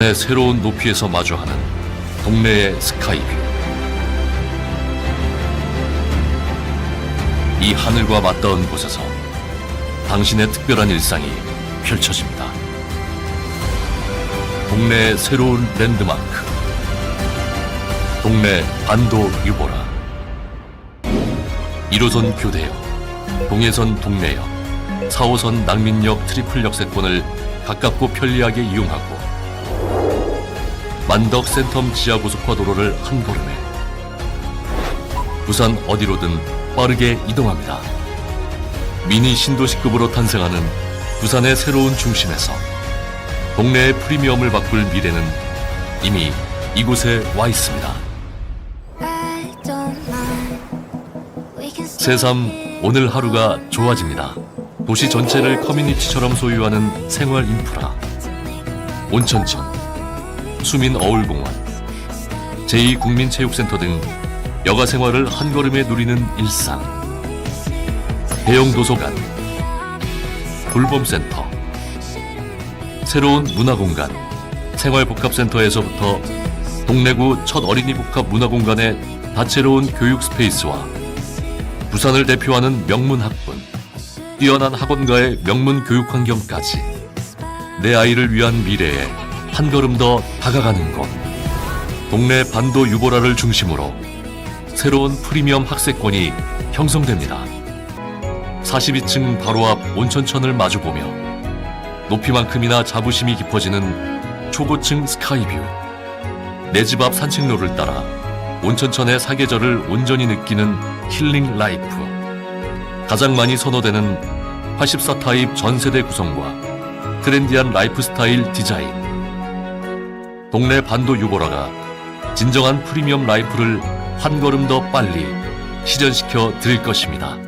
내 새로운 높이에서 마주하는 동네의 스카이뷰. 이 하늘과 맞닿은 곳에서 당신의 특별한 일상이 펼쳐집니다. 동네의 새로운 랜드마크. 동네 반도 유보라. 1호선 교대역, 동해선 동래역, 4호선 낭민역 트리플 역세권을 가깝고 편리하게 이용하고 만덕 센텀 지하 고속화도로를 한 걸음에 부산 어디로든 빠르게 이동합니다. 미니 신도시급으로 탄생하는 부산의 새로운 중심에서 동네의 프리미엄을 바꿀 미래는 이미 이곳에 와 있습니다. 새삼 오늘 하루가 좋아집니다. 도시 전체를 커뮤니티처럼 소유하는 생활 인프라. 온천천, 수민 어울공원, 제2국민체육센터 등 여가 생활을 한 걸음에 누리는 일상. 대형 도서관, 돌봄센터, 새로운 문화공간, 생활복합센터에서부터 동래구 첫 어린이 복합 문화공간의 다채로운 교육 스페이스와 부산을 대표하는 명문 학군, 뛰어난 학원가의 명문 교육 환경까지 내 아이를 위한 미래에 한 걸음 더 다가가는 곳. 동네 반도 유보라를 중심으로 새로운 프리미엄 학세권이 형성됩니다. 42층 바로 앞 온천천을 마주보며 높이만큼이나 자부심이 깊어지는 초고층 스카이뷰. 내 집 앞 산책로를 따라 온천천의 사계절을 온전히 느끼는 힐링 라이프. 가장 많이 선호되는 84 타입 전세대 구성과 트렌디한 라이프 스타일 디자인. 동네 반도 유보라가 진정한 프리미엄 라이프를 한 걸음 더 빨리 실현시켜 드릴 것입니다.